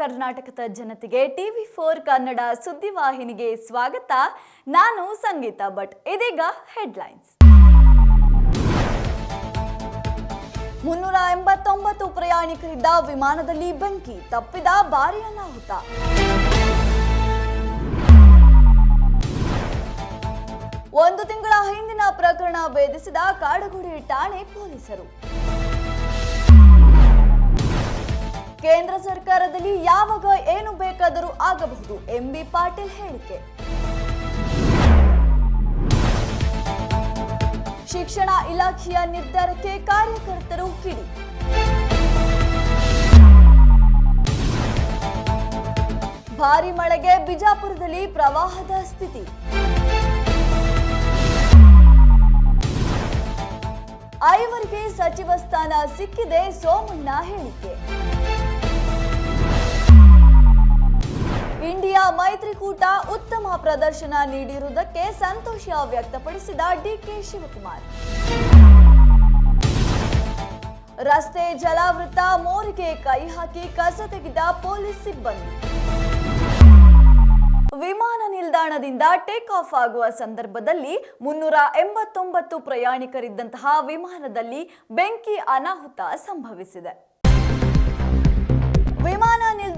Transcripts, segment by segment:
ಕರ್ನಾಟಕದ ಜನತೆಗೆ TV four Kannada ಸುದ್ದಿವಾಹಿನಿಗೆ ಸ್ವಾಗತ. ನಾನು ಸಂಗೀತ ಭಟ್ ಇದೀಗ ಹೆಡ್ಲೈನ್ಸ್. ಮುನ್ನೂರ ಎಂಬತ್ತೊಂಬತ್ತು ಪ್ರಯಾಣಿಕರಿದ್ದ ವಿಮಾನದಲ್ಲಿ ಬೆಂಕಿ ತಪ್ಪಿದ ಭಾರಿ ಅನಾಹುತ. ಒಂದು ತಿಂಗಳ ಹಿಂದಿನ ಪ್ರಕರಣ ಭೇದಿಸಿದ ಕಾಡುಗುಡಿ ಠಾಣೆ ಪೊಲೀಸರು. ಕೇಂದ್ರ ಸರ್ಕಾರದಲ್ಲಿ ಯಾವಾಗ ಏನು ಬೇಕಾದರೂ ಆಗಬಹುದು. ಎಂಬಿ ಪಾಟೀಲ್ ಹೇಳಿಕೆ. ಶಿಕ್ಷಣ ಇಲಾಖೆಯ ನಿರ್ಧಾರಕ್ಕೆ ಕಾರ್ಯಕರ್ತರು ಕಿಡಿ. ಭಾರಿ ಮಳೆಗೆ ಬಿಜಾಪುರದಲ್ಲಿ ಪ್ರವಾಹದ ಸ್ಥಿತಿ. ಐವರಿಗೆ ಸಚಿವ ಸ್ಥಾನ ಸಿಕ್ಕಿದೆ ಸೋಮಣ್ಣ ಹೇಳಿಕೆ. ಇಂಡಿಯಾ ಮೈತ್ರಿಕೂಟ ಉತ್ತಮ ಪ್ರದರ್ಶನ ನೀಡಿರುವುದಕ್ಕೆ ಸಂತೋಷ ವ್ಯಕ್ತಪಡಿಸಿದ ಡಿಕೆ ಶಿವಕುಮಾರ್. ರಸ್ತೆ ಜಲಾವೃತ, ಮೋರಿಗೆ ಕೈ ಹಾಕಿ ಕಸ ತೆಗೆದ ಪೊಲೀಸ್ ಸಿಬ್ಬಂದಿ. ವಿಮಾನ ನಿಲ್ದಾಣದಿಂದ ಟೇಕ್ ಆಫ್ ಆಗುವ ಸಂದರ್ಭದಲ್ಲಿ ಮುನ್ನೂರ ಎಂಬತ್ತೊಂಬತ್ತು ಪ್ರಯಾಣಿಕರಿದ್ದಂತಹ ವಿಮಾನದಲ್ಲಿ ಬೆಂಕಿ ಅನಾಹುತ ಸಂಭವಿಸಿದೆ.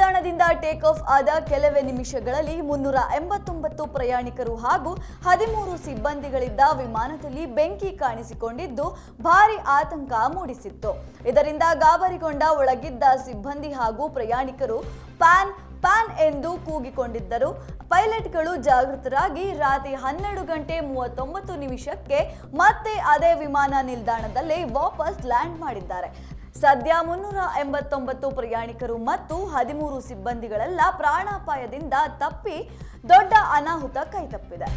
ನಿಲ್ದಾಣದಿಂದ ಟೇಕ್ ಆಫ್ ಆದ ಕೆಲವೇ ನಿಮಿಷಗಳಲ್ಲಿ ಮುನ್ನೂರ ಎಂಬತ್ತೊಂಬತ್ತು ಪ್ರಯಾಣಿಕರು ಹಾಗೂ ಹದಿಮೂರು ಸಿಬ್ಬಂದಿಗಳಿದ್ದ ವಿಮಾನದಲ್ಲಿ ಬೆಂಕಿ ಕಾಣಿಸಿಕೊಂಡಿದ್ದು ಭಾರಿ ಆತಂಕ ಮೂಡಿಸಿತ್ತು. ಇದರಿಂದ ಗಾಬರಿಗೊಂಡ ಒಳಗಿದ್ದ ಸಿಬ್ಬಂದಿ ಹಾಗೂ ಪ್ರಯಾಣಿಕರು ಪ್ಯಾನ್ ಪ್ಯಾನ್ ಎಂದು ಕೂಗಿಕೊಂಡಿದ್ದರು. ಪೈಲಟ್ಗಳು ಜಾಗೃತರಾಗಿ ರಾತ್ರಿ ಹನ್ನೆರಡು ಗಂಟೆ ಮೂವತ್ತೊಂಬತ್ತು ನಿಮಿಷಕ್ಕೆ ಮತ್ತೆ ಅದೇ ವಿಮಾನ ನಿಲ್ದಾಣದಲ್ಲಿ ವಾಪಸ್ ಲ್ಯಾಂಡ್ ಮಾಡಿದ್ದಾರೆ. ಸದ್ಯ ಮುನ್ನೂರ ಎಂಬತ್ತೊಂಬತ್ತು ಪ್ರಯಾಣಿಕರು ಮತ್ತು ಹದಿಮೂರು ಸಿಬ್ಬಂದಿಗಳೆಲ್ಲ ಪ್ರಾಣಾಪಾಯದಿಂದ ತಪ್ಪಿ ದೊಡ್ಡ ಅನಾಹುತ ಕೈತಪ್ಪಿದೆ.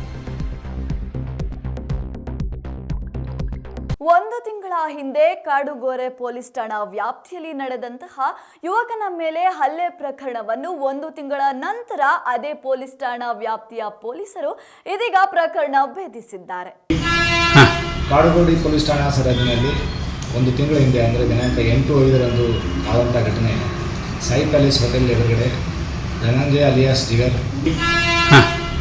ಒಂದು ತಿಂಗಳ ಹಿಂದೆ ಕಾಡುಗೋರೆ ಪೊಲೀಸ್ ಠಾಣಾ ವ್ಯಾಪ್ತಿಯಲ್ಲಿ ನಡೆದಂತಹ ಯುವಕನ ಮೇಲೆ ಹಲ್ಲೆ ಪ್ರಕರಣವನ್ನು ಒಂದು ತಿಂಗಳ ನಂತರ ಅದೇ ಪೊಲೀಸ್ ಠಾಣಾ ವ್ಯಾಪ್ತಿಯ ಪೊಲೀಸರು ಇದೀಗ ಪ್ರಕರಣ ಭೇದಿಸಿದ್ದಾರೆ. ಕಾಡುಗೋಡಿ ಪೊಲೀಸ್ ಠಾಣಾ ಸರಹದ್ದಿನಲ್ಲಿ ಒಂದು ತಿಂಗಳ ಹಿಂದೆ ಅಂದರೆ ದಿನಾಂಕ ಎಂಟು ಐದರಂದು ಆದಂಥ ಘಟನೆ. ಸಾಯಿ ಪ್ಯಾಲೇಸ್ ಹೋಟೆಲ್ ಎದುರುಗಡೆ ಧನಂಜಯ ಅಲಿಯಾಸ್ ಜಿಗರ್.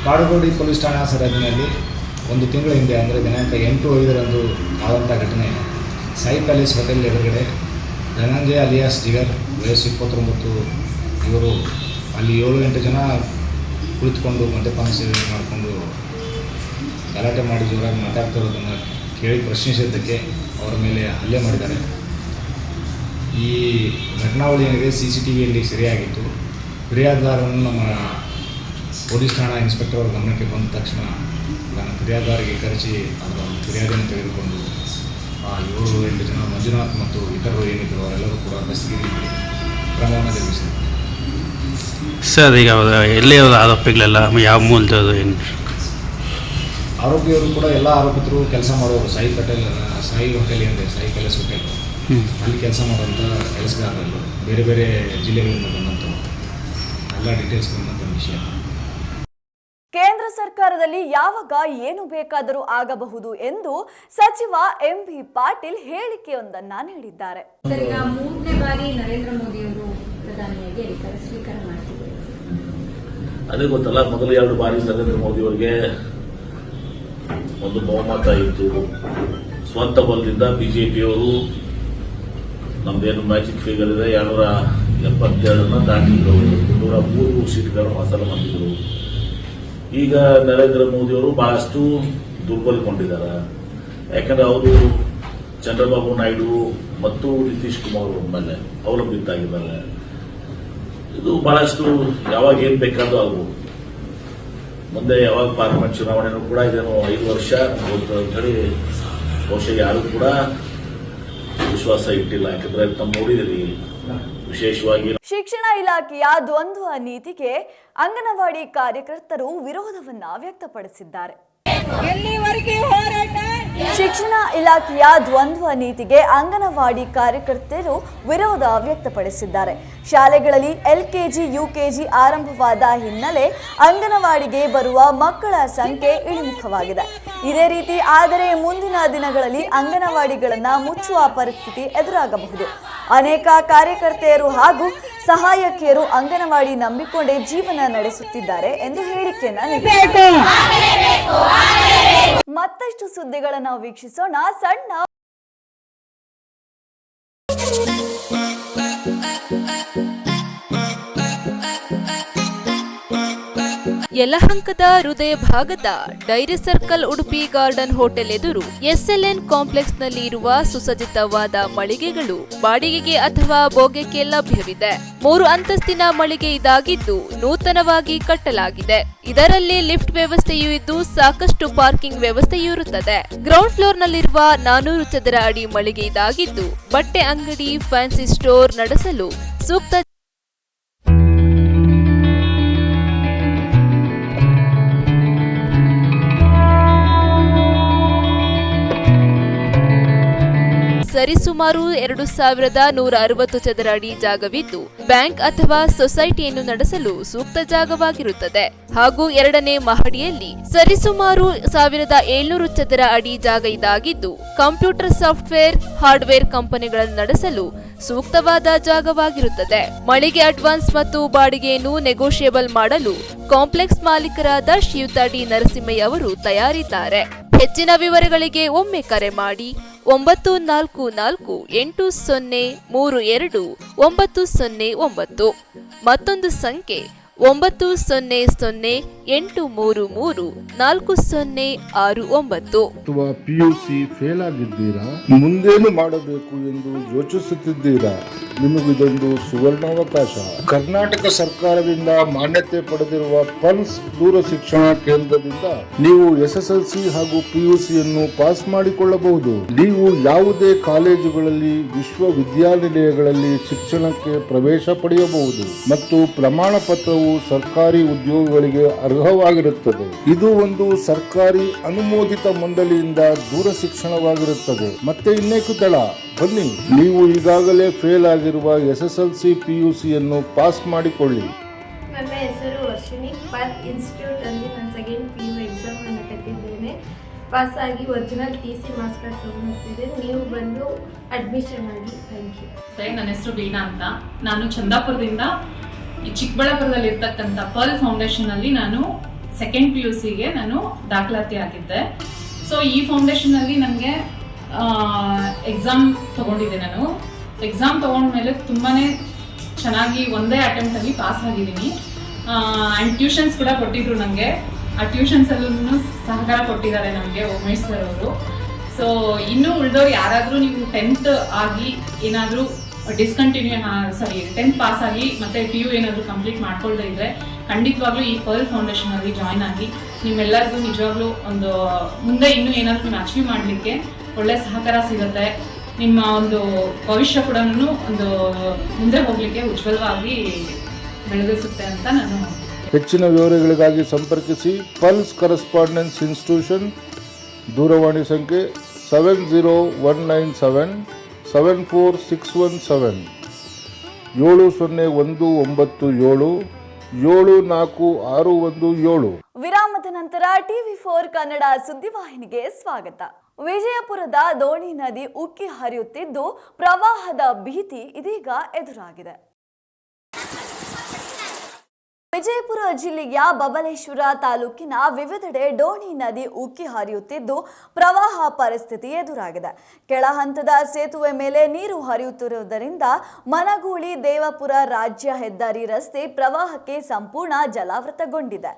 ಕಾಡುಗೋಡಿ ಪೊಲೀಸ್ ಠಾಣಾ ಸರಹದಿನಲ್ಲಿ ಒಂದು ತಿಂಗಳ ಹಿಂದೆ ಅಂದರೆ ದಿನಾಂಕ ಎಂಟು ಐದರಂದು ಆದಂಥ ಘಟನೆ. ಸಾಯಿ ಪ್ಯಾಲೇಸ್ ಹೋಟೆಲ್ ಎದುರುಗಡೆ ಧನಂಜಯ ಅಲಿಯಾಸ್ ಜಿಗರ್ ವಯಸ್ಸು ಇಪ್ಪತ್ತೊಂಬತ್ತು ಇವರು ಅಲ್ಲಿ ಏಳು ಎಂಟು ಜನ ಕುಳಿತುಕೊಂಡು ಮದ್ಯಪಾನ ಸೇವನೆ ಮಾಡಿಕೊಂಡು ಗಲಾಟೆ ಮಾಡಿ ಜೋರಾಗಿ ಮಾತಾಡ್ತಿರೋದನ್ನು ಕೇಳಿ ಪ್ರಶ್ನಿಸಿದ್ದಕ್ಕೆ ಅವರ ಮೇಲೆ ಹಲ್ಲೆ ಮಾಡಿದ್ದಾರೆ. ಈ ಘಟನಾವಳಿ ಏನಿದೆ ಸಿ ಸಿ ಟಿ ವಿಯಲ್ಲಿ ಸೆರೆಯಾಗಿತ್ತು. ಫಿರ್ಯಾದಾರನ್ನು ನಮ್ಮ ಪೊಲೀಸ್ ಠಾಣಾ ಇನ್ಸ್ಪೆಕ್ಟರ್ ಅವರ ಗಮನಕ್ಕೆ ಬಂದ ತಕ್ಷಣ ನನ್ನ ಫಿರ್ಯಾದಾರಿಗೆ ಕರೆಸಿ ಅದರ ಒಂದು ಫಿರ್ಯಾದಿಯನ್ನು ತೆಗೆದುಕೊಂಡು ಆ ಏಳು ಎಂಟು ಜನ ಮಂಜುನಾಥ್ ಮತ್ತು ಇತರರು ಏನಿದ್ದರು, ಅವರೆಲ್ಲರೂ ಕೂಡ ಮಾಡಿ ಕ್ರಮವನ್ನು ಜರುಗಿಸಿದರು ಸರ್, ಈಗ ಎಲ್ಲಿ ಆರೋಪಿಗಳೆಲ್ಲ ಯಾವ ಮೂಲದ ಏನು? ಆರೋಪಿಯವರು ಕೂಡ ಎಲ್ಲ ಆರೋಪಿತರು ಕೆಲಸ ಮಾಡೋರು ಸಾಯಿ ಪಟೇಲ್ ಸಾಯಿ ಹೋಟೆಲ್ ಏನಿದೆ ಸಾಯಿ ಪ್ಯಾಲೇಸ್ ಹೋಟೆಲ್ ಅಲ್ಲಿ ಕೆಲಸ ಮಾಡುವಂಥ ಕೆಲಸಗಾರರಲ್ಲಿ ಬೇರೆ ಬೇರೆ ಜಿಲ್ಲೆಗಳಿಂದ ಬಂದಂಥವು ಎಲ್ಲ ಡೀಟೇಲ್ಸ್ ಬಂದಂಥ ವಿಷಯ. ಕೇಂದ್ರ ಸರ್ಕಾರದಲ್ಲಿ ಯಾವಾಗ ಏನು ಬೇಕಾದರೂ ಆಗಬಹುದು ಎಂದು ಸಚಿವ ಎಂ ಬಿ ಪಾಟೀಲ್ ಹೇಳಿಕೆಯೊಂದನ್ನ ನೀಡಿದ್ದಾರೆ. ಮೂರನೇ ಬಾರಿ ನರೇಂದ್ರ ಮೋದಿಯವರು ಪ್ರಧಾನಿಯಾಗಿ ಅಧಿಕಾರ ಸ್ವೀಕಾರ ಮಾಡ್ತಿದ್ದಾರೆ. ಅದೇ ಗೊತ್ತಲ್ಲ ಮೊದಲು ಎರಡು ಬಾರಿ ನರೇಂದ್ರ ಮೋದಿ ಅವರಿಗೆ ಒಂದು ಬಹುಮತ ಇತ್ತು. ಸ್ವಂತ ಬಲದಿಂದ ಬಿಜೆಪಿಯವರು ನಮ್ದೇನು ಮ್ಯಾಜಿಕ್ ಫಿಗರ್ ಇದೆ, ಎರಡ್ನೂರ ಎಪ್ಪತ್ತೆರಡನ್ನ ದಾಟಿದ್ರು. ನೂರ ಮೂರು ಸೀಟ್ಗಳನ್ನು ಹಾಸನ ಬಂದಿದ್ರು. ಈಗ ನರೇಂದ್ರ ಮೋದಿಯವರು ಬಹಳಷ್ಟು ದುರ್ಬಲಗೊಂಡಿದ್ದಾರೆ. ಯಾಕಂದ್ರೆ ಅವರು ಚಂದ್ರಬಾಬು ನಾಯ್ಡು ಮತ್ತು ನಿತೀಶ್ ಕುಮಾರ್ ಅವ್ರ ಮೇಲೆ ಅವಲಂಬಿತ ಆಗಿದ್ದಾರೆ ಇದು ಬಹಳಷ್ಟು ಯಾವಾಗ ಏನ್ ಬೇಕಾದ್ರೂ ಆಗ್ಬೋದು. ಮುಂದೆ ಯಾವಾಗ ಪಾರ್ಲಿಮೆಂಟ್ ಚುನಾವಣೆನೂ ಕೂಡ ಇದೇನು ಐದು ವರ್ಷ ಗೊತ್ತು ಅಂತ ಹೇಳಿ ಬಹುಶಃ ಯಾರು ಕೂಡ ವಿಶ್ವಾಸ ಇಟ್ಟಿಲ್ಲ. ಯಾಕಂದ್ರೆ ತಮ್ಮ ನೋಡಿದಿರಿ ವಿಶೇಷವಾಗಿ ಶಿಕ್ಷಣ ಇಲಾಖೆಯ ದ್ವಂದ್ವ ನೀತಿಗೆ ಅಂಗನವಾಡಿ ಕಾರ್ಯಕರ್ತರು ವಿರೋಧವನ್ನ ವ್ಯಕ್ತಪಡಿಸಿದ್ದಾರೆ. ಎಲ್ಲಿವರೆಗೆ ಹೋರಾಟ ಶಿಕ್ಷಣ ಇಲಾಖೆಯ ದ್ವಂದ್ವ ನೀತಿಗೆ ಅಂಗನವಾಡಿ ಕಾರ್ಯಕರ್ತರು ವಿರೋಧ ವ್ಯಕ್ತಪಡಿಸಿದ್ದಾರೆ. ಶಾಲೆಗಳಲ್ಲಿ ಎಲ್ಕೆಜಿ, ಯುಕೆಜಿ ಆರಂಭವಾದ ಹಿನ್ನೆಲೆ ಅಂಗನವಾಡಿಗೆ ಬರುವ ಮಕ್ಕಳ ಸಂಖ್ಯೆ ಇಳಿಮುಖವಾಗಿದೆ. ಇದೇ ರೀತಿ, ಆದರೆ ಮುಂದಿನ ದಿನಗಳಲ್ಲಿ ಅಂಗನವಾಡಿಗಳನ್ನು ಮುಚ್ಚುವ ಪರಿಸ್ಥಿತಿ ಎದುರಾಗಬಹುದು. ಅನೇಕ ಕಾರ್ಯಕರ್ತೆಯರು ಹಾಗೂ ಸಹಾಯಕಿಯರು ಅಂಗನವಾಡಿ ನಂಬಿಕೊಂಡೇ ಜೀವನ ನಡೆಸುತ್ತಿದ್ದಾರೆ ಎಂದು ಹೇಳಿಕೆಯನ್ನ ಮತ್ತಷ್ಟು ಸುದ್ದಿಗಳನ್ನು ವೀಕ್ಷಿಸೋಣ. ಸಣ್ಣ ಯಲಹಂಕದ ಹೃದಯ ಭಾಗದ Dairy Circle Udupi Garden Hotel ಎದುರು ಎಸ್ಎಲ್ಎನ್ ಕಾಂಪ್ಲೆಕ್ಸ್ನಲ್ಲಿ ಇರುವ ಸುಸಜ್ಜಿತವಾದ ಮಳಿಗೆಗಳು ಬಾಡಿಗೆಗೆ ಅಥವಾ ಭೋಗ್ಯಕ್ಕೆ ಲಭ್ಯವಿದೆ. ಮೂರು ಅಂತಸ್ತಿನ ಮಳಿಗೆ ಇದಾಗಿದ್ದು ನೂತನವಾಗಿ ಕಟ್ಟಲಾಗಿದೆ. ಇದರಲ್ಲಿ ಲಿಫ್ಟ್ ವ್ಯವಸ್ಥೆಯೂ ಇದ್ದು ಸಾಕಷ್ಟು ಪಾರ್ಕಿಂಗ್ ವ್ಯವಸ್ಥೆಯೂ ಇರುತ್ತದೆ. ಗ್ರೌಂಡ್ ಫ್ಲೋರ್ ನಲ್ಲಿರುವ ನಾನೂರು ಚದರ ಅಡಿ ಮಳಿಗೆ ಇದಾಗಿದ್ದು ಬಟ್ಟೆ ಅಂಗಡಿ, ಫ್ಯಾನ್ಸಿ ಸ್ಟೋರ್ ನಡೆಸಲು ಸೂಕ್ತ ಸರಿಸುಮಾರು ಎರಡು ಸಾವಿರದ ನೂರ ಅರವತ್ತು ಚದರ ಅಡಿ ಜಾಗವಿದ್ದು, ಬ್ಯಾಂಕ್ ಅಥವಾ ಸೊಸೈಟಿಯನ್ನು ನಡೆಸಲು ಸೂಕ್ತ ಜಾಗವಾಗಿರುತ್ತದೆ. ಹಾಗೂ ಎರಡನೇ ಮಹಡಿಯಲ್ಲಿ ಸರಿಸುಮಾರು ಸಾವಿರದ ಏಳ್ನೂರು ಚದರ ಅಡಿ ಜಾಗ ಇದಾಗಿದ್ದು, ಕಂಪ್ಯೂಟರ್ ಸಾಫ್ಟ್ವೇರ್, ಹಾರ್ಡ್ವೇರ್ ಕಂಪನಿಗಳನ್ನು ನಡೆಸಲು ಸೂಕ್ತವಾದ ಜಾಗವಾಗಿರುತ್ತದೆ. ಮಳಿಗೆ ಅಡ್ವಾನ್ಸ್ ಮತ್ತು ಬಾಡಿಗೆಯನ್ನು ನೆಗೋಷಿಯೇಬಲ್ ಮಾಡಲು ಕಾಂಪ್ಲೆಕ್ಸ್ ಮಾಲೀಕರಾದ ಶ್ರೀಯುತ ಡಿ ನರಸಿಂಹಯ್ಯ ಅವರು ತಯಾರಿದ್ದಾರೆ. ಹೆಚ್ಚಿನ ವಿವರಗಳಿಗೆ ಒಮ್ಮೆ ಕರೆ ಮಾಡಿ ಒಂಬತ್ತು ನಾಲ್ಕು ನಾಲ್ಕು ಎಂಟು ಸೊನ್ನೆ ಮೂರು ಎರಡು ಒಂಬತ್ತು ಸೊನ್ನೆ ಒಂಬತ್ತು. ಮತ್ತೊಂದು ಸಂಖ್ಯೆ ಒಂಬತ್ತು ಸೊನ್ನೆ ಸೊನ್ನೆ ಎಂಟು ಮೂರು ಮೂರು ನಾಲ್ಕು ಸೊನ್ನೆ ಆರು ಒಂಬತ್ತು. ಅಥವಾ ಪಿಯುಸಿ ಫೇಲ್ ಆಗಿದ್ದೀರಾ? ಮುಂದೇನು ಮಾಡಬೇಕು ಎಂದು ಯೋಚಿಸುತ್ತಿದ್ದೀರಾ? ನಿಮಗಿದೊಂದು ಸುವರ್ಣಾವಕಾಶ. ಕರ್ನಾಟಕ ಸರ್ಕಾರದಿಂದ ಮಾನ್ಯತೆ ಪಡೆದಿರುವ ಪಲ್ಸ್ ದೂರ ಶಿಕ್ಷಣ ಕೇಂದ್ರದಿಂದ ನೀವು ಎಸ್ಎಸ್ಎಲ್ಸಿ ಹಾಗೂ ಪಿಯುಸಿಯನ್ನು ಪಾಸ್ ಮಾಡಿಕೊಳ್ಳಬಹುದು. ನೀವು ಯಾವುದೇ ಕಾಲೇಜುಗಳಲ್ಲಿ, ವಿಶ್ವವಿದ್ಯಾನಿಲಯಗಳಲ್ಲಿ ಶಿಕ್ಷಣಕ್ಕೆ ಪ್ರವೇಶ ಪಡೆಯಬಹುದು ಮತ್ತು ಪ್ರಮಾಣ ಪತ್ರವು ಸರ್ಕಾರಿ ಉದ್ಯೋಗಗಳಿಗೆ ಅರ್ಹವಾಗಿರುತ್ತದೆ. ಇದು ಒಂದು ಸರ್ಕಾರಿ ಅನುಮೋದಿತ ಮಂಡಳಿಯಿಂದ ದೂರ ಶಿಕ್ಷಣವಾಗಿರುತ್ತದೆ. ಮತ್ತೆ ಇನ್ನೇಕು ದಳ. ಬನ್ನಿ. ನೀವು ಈಗಾಗಲೇ ಫೇಲ್ ಆಗಿರುವ ಎಸ್ಎಸ್ಎಲ್ಸಿ ಪಿಯುಸಿಯನ್ನು ಪಾಸ್ ಮಾಡಿಕೊಳ್ಳಿ. ನನ್ನ ಹೆಸರು ವರ್ಷಿಣಿ ಪಾತ್ ಇನ್ಸ್ಟಿಟ್ಯೂಟಲ್ಲಿ ನಾನು ಸೆಕೆಂಡ್ ಪಿ ಯು ಎಕ್ಸಾಮನ್ನು ಕಟ್ಟಿದ್ದೇನೆ. ಪಾಸಾಗಿ original T C marks card ತೊಗೊಂಡಿದ್ದೇನೆ ನೀವು ಬಂದು ಅಡ್ಮಿಷನ್ ಆಗಿ ಥ್ಯಾಂಕ್ ಯು. ಸರಿ ನನ್ನ ಹೆಸರು ವೀಣಾ ಅಂತ. ನಾನು ಚಂದಾಪುರದಿಂದ ಈ ಚಿಕ್ಕಬಳ್ಳಾಪುರದಲ್ಲಿ ಇರ್ತಕ್ಕಂಥ ಪರ್ಲ್ ಫೌಂಡೇಶನ್ ಅಲ್ಲಿ ನಾನು ಸೆಕೆಂಡ್ ಪಿ ಯು ಸಿಗೆ ನಾನು ದಾಖಲಾತಿ ಆಗಿದ್ದೆ ಸೊ ಈ ಫೌಂಡೇಶನ್ ಅಲ್ಲಿ ನನಗೆ ಎಕ್ಸಾಮ್ ತಗೊಂಡಿದ್ದೆ ನಾನು. ಎಕ್ಸಾಮ್ ತಗೊಂಡ್ಮೇಲೆ ತುಂಬಾನೇ ಚೆನ್ನಾಗಿ ಒಂದೇ ಅಟೆಂಪ್ಟ್ ಅಲ್ಲಿ ಪಾಸ್ ಆಗಿದ್ದೀನಿ. ಆ್ಯಂಡ್ ಟ್ಯೂಷನ್ಸ್ ಕೂಡ ಕೊಟ್ಟಿದ್ರು ನನಗೆ ಆ ಟ್ಯೂಷನ್ಸ್ ಅಲ್ಲೂ ಸಹಕಾರ ಕೊಟ್ಟಿದ್ದಾರೆ ನಮಗೆ ಉಮೇಶ್ ಸರ್ ಅವರು. ಸೊ ಇನ್ನೂ ಉಳಿದವ್ರು ಯಾರಾದರೂ ನೀವು ಟೆಂತ್ ಆಗಿ ಏನಾದರೂ ಡಿಸ್ಕಂಟಿನ್ಯೂ ಸಾರಿ ಟೆಂತ್ ಪಾಸ್ ಆಗಿ ಮತ್ತೆ ಪಿ ಯು ಏನಾದರೂ ಕಂಪ್ಲೀಟ್ ಮಾಡ್ಕೊಳ್ದೇ ಇದ್ರೆ ಖಂಡಿತವಾಗ್ಲೂ ಈ ಪರ್ಲ್ ಫೌಂಡೇಶನ್ ಅಲ್ಲಿ ಜಾಯ್ನ್ ಆಗಿ ನಿಮ್ಮೆಲ್ಲರಿಗೂ ನಿಜವಾಗ್ಲೂ ಒಂದು, ಮುಂದೆ ಇನ್ನೂ ಏನಾದರೂ ನೀವು ಅಚೀವ್ ಮಾಡಲಿಕ್ಕೆ ಒಳ್ಳೆ ಸಹಕಾರ ಸಿಗುತ್ತೆ. ನಿಮ್ಮ ಒಂದು ಭವಿಷ್ಯ ಕೂಡ ಒಂದು ಮುಂದೆ ಹೋಗ್ಲಿಕ್ಕೆ ಉಜ್ವಲವಾಗಿ ಬೆಳಗಿಸುತ್ತೆ ಅಂತ ನಾನು ಹೆಚ್ಚಿನ ವಿವರಗಳಿಗಾಗಿ ಸಂಪರ್ಕಿಸಿ ಪಲ್ಸ್ ಕರೆಸ್ಪಾಂಡೆನ್ಸ್ ಇನ್ಸ್ಟಿಟ್ಯೂಷನ್ ದೂರವಾಣಿ ಸಂಖ್ಯೆ seven zero one nine seven seven four six one seven ಏಳು ಸೊನ್ನೆ ಒಂದು ಒಂಬತ್ತು ಏಳು ಏಳು ನಾಲ್ಕು ಆರು ಒಂದು ಏಳು. ವಿರಾಮದ ನಂತರ ಟಿವಿ ಫೋರ್ ಕನ್ನಡ ಸುದ್ದಿವಾಹಿನಿಗೆ ಸ್ವಾಗತ. ವಿಜಯಪುರದ ದೋಣಿ ನದಿ ಉಕ್ಕಿ ಹರಿಯುತ್ತಿದ್ದು ಪ್ರವಾಹದ ಭೀತಿ ಇದೀಗ ಎದುರಾಗಿದೆ. ವಿಜಯಪುರ ಜಿಲ್ಲೆಯ ಬಬಲೇಶ್ವರ ತಾಲೂಕಿನ ವಿವಿಧೆಡೆ ಡೋಣಿ ನದಿ ಉಕ್ಕಿ ಹರಿಯುತ್ತಿದ್ದು ಪ್ರವಾಹ ಪರಿಸ್ಥಿತಿ ಎದುರಾಗಿದೆ. ಕೆಳ ಹಂತದ ಸೇತುವೆ ಮೇಲೆ ನೀರು ಹರಿಯುತ್ತಿರುವುದರಿಂದ ಮನಗೂಳಿ ದೇವಪುರ ರಾಜ್ಯ ಹೆದ್ದಾರಿ ರಸ್ತೆ ಪ್ರವಾಹಕ್ಕೆ ಸಂಪೂರ್ಣ ಜಲಾವೃತಗೊಂಡಿದೆ.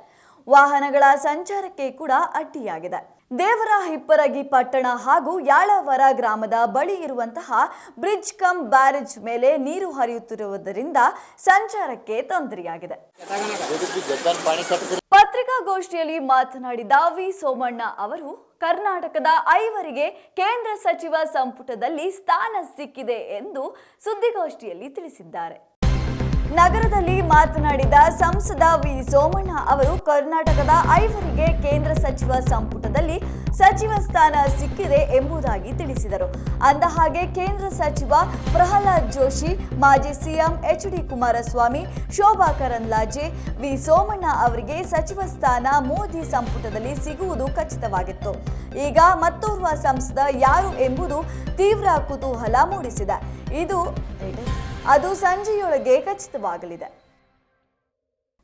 ವಾಹನಗಳ ಸಂಚಾರಕ್ಕೆ ಕೂಡ ಅಡ್ಡಿಯಾಗಿದೆ. ದೇವರ ಹಿಪ್ಪರಗಿ ಪಟ್ಟಣ ಹಾಗೂ ಯಾಳವರ ಗ್ರಾಮದ ಬಳಿ ಇರುವಂತಹ ಬ್ರಿಡ್ಜ್ ಕಮ್ ಬ್ಯಾರೇಜ್ ಮೇಲೆ ನೀರು ಹರಿಯುತ್ತಿರುವುದರಿಂದ ಸಂಚಾರಕ್ಕೆ ತೊಂದರೆಯಾಗಿದೆ. ಪತ್ರಿಕಾಗೋಷ್ಠಿಯಲ್ಲಿ ಮಾತನಾಡಿದ ವಿ ಸೋಮಣ್ಣ ಅವರು, ಕರ್ನಾಟಕದ ಐವರಿಗೆ ಕೇಂದ್ರ ಸಚಿವ ಸಂಪುಟದಲ್ಲಿ ಸ್ಥಾನ ಸಿಕ್ಕಿದೆ ಎಂದು ಸುದ್ದಿಗೋಷ್ಠಿಯಲ್ಲಿ ತಿಳಿಸಿದ್ದಾರೆ. ನಗರದಲ್ಲಿ ಮಾತನಾಡಿದ ಸಂಸದ ವಿ ಸೋಮಣ್ಣ ಅವರು, ಕರ್ನಾಟಕದ ಐವರಿಗೆ ಸಚಿವ ಸಂಪುಟದಲ್ಲಿ ಸಚಿವ ಸ್ಥಾನ ಸಿಕ್ಕಿದೆ ಎಂಬುದಾಗಿ ತಿಳಿಸಿದರು. ಅಂದಹಾಗೆ ಕೇಂದ್ರ ಸಚಿವ ಪ್ರಹ್ಲಾದ್ ಜೋಶಿ, ಮಾಜಿ CM H D Kumaraswamy, Shobha Karandlaje, V Somanna ಅವರಿಗೆ ಸಚಿವ ಸ್ಥಾನ ಮೋದಿ ಸಂಪುಟದಲ್ಲಿ ಸಿಗುವುದು ಖಚಿತವಾಗಿತ್ತು. ಈಗ ಮತ್ತೋರ್ವ ಸಂಸದ ಯಾರು ಎಂಬುದು ತೀವ್ರ ಕುತೂಹಲ ಮೂಡಿಸಿದೆ. ಇದು ಅದು ಸಂಜೆಯೊಳಗೆ ಖಚಿತವಾಗಲಿದೆ.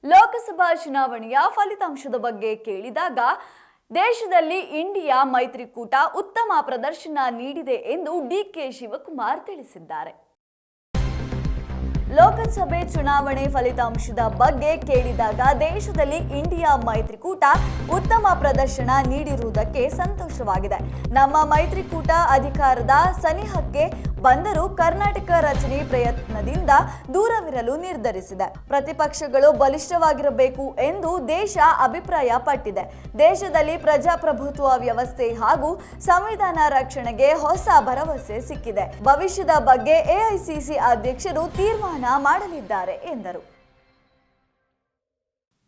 ಲೋಕಸಭಾ ಚುನಾವಣೆಯ ಫಲಿತಾಂಶದ ಬಗ್ಗೆ ಕೇಳಿದಾಗ, ದೇಶದಲ್ಲಿ ಇಂಡಿಯಾ ಮೈತ್ರಿಕೂಟ ಉತ್ತಮ ಪ್ರದರ್ಶನ ನೀಡಿದೆ ಎಂದು ಡಿಕೆ ಶಿವಕುಮಾರ್ ತಿಳಿಸಿದ್ದಾರೆ. ಲೋಕಸಭೆ ಚುನಾವಣೆ ಫಲಿತಾಂಶದ ಬಗ್ಗೆ ಕೇಳಿದಾಗ, ದೇಶದಲ್ಲಿ ಇಂಡಿಯಾ ಮೈತ್ರಿಕೂಟ ಉತ್ತಮ ಪ್ರದರ್ಶನ ನೀಡಿರುವುದಕ್ಕೆ ಸಂತೋಷವಾಗಿದೆ. ನಮ್ಮ ಮೈತ್ರಿಕೂಟ ಅಧಿಕಾರದ ಸನಿಹಕ್ಕೆ ಬಂದರೂ ಕರ್ನಾಟಕ ರಚನೆ ಪ್ರಯತ್ನದಿಂದ ದೂರವಿರಲು ನಿರ್ಧರಿಸಿದೆ. ಪ್ರತಿಪಕ್ಷಗಳು ಬಲಿಷ್ಠವಾಗಿರಬೇಕು ಎಂದು ದೇಶ ಅಭಿಪ್ರಾಯ ಪಟ್ಟಿದೆ ದೇಶದಲ್ಲಿ ಪ್ರಜಾಪ್ರಭುತ್ವ ವ್ಯವಸ್ಥೆ ಹಾಗೂ ಸಂವಿಧಾನ ರಕ್ಷಣೆಗೆ ಹೊಸ ಭರವಸೆ ಸಿಕ್ಕಿದೆ. ಭವಿಷ್ಯದ ಬಗ್ಗೆ ಎಐಸಿಸಿ ಅಧ್ಯಕ್ಷರು ತೀರ್ಮಾನ ಮಾಡಲಿದ್ದಾರೆ ಎಂದರು.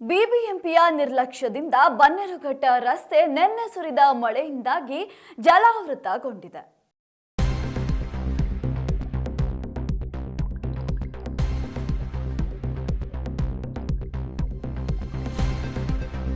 ಬಿಬಿಎಂಪಿಯ ನಿರ್ಲಕ್ಷ್ಯದಿಂದ ಬನ್ನೇರುಘಟ್ಟ ರಸ್ತೆ ನೆನ್ನೆ ಸುರಿದ ಮಳೆಯಿಂದಾಗಿ ಜಲಾವೃತಗೊಂಡಿದೆ.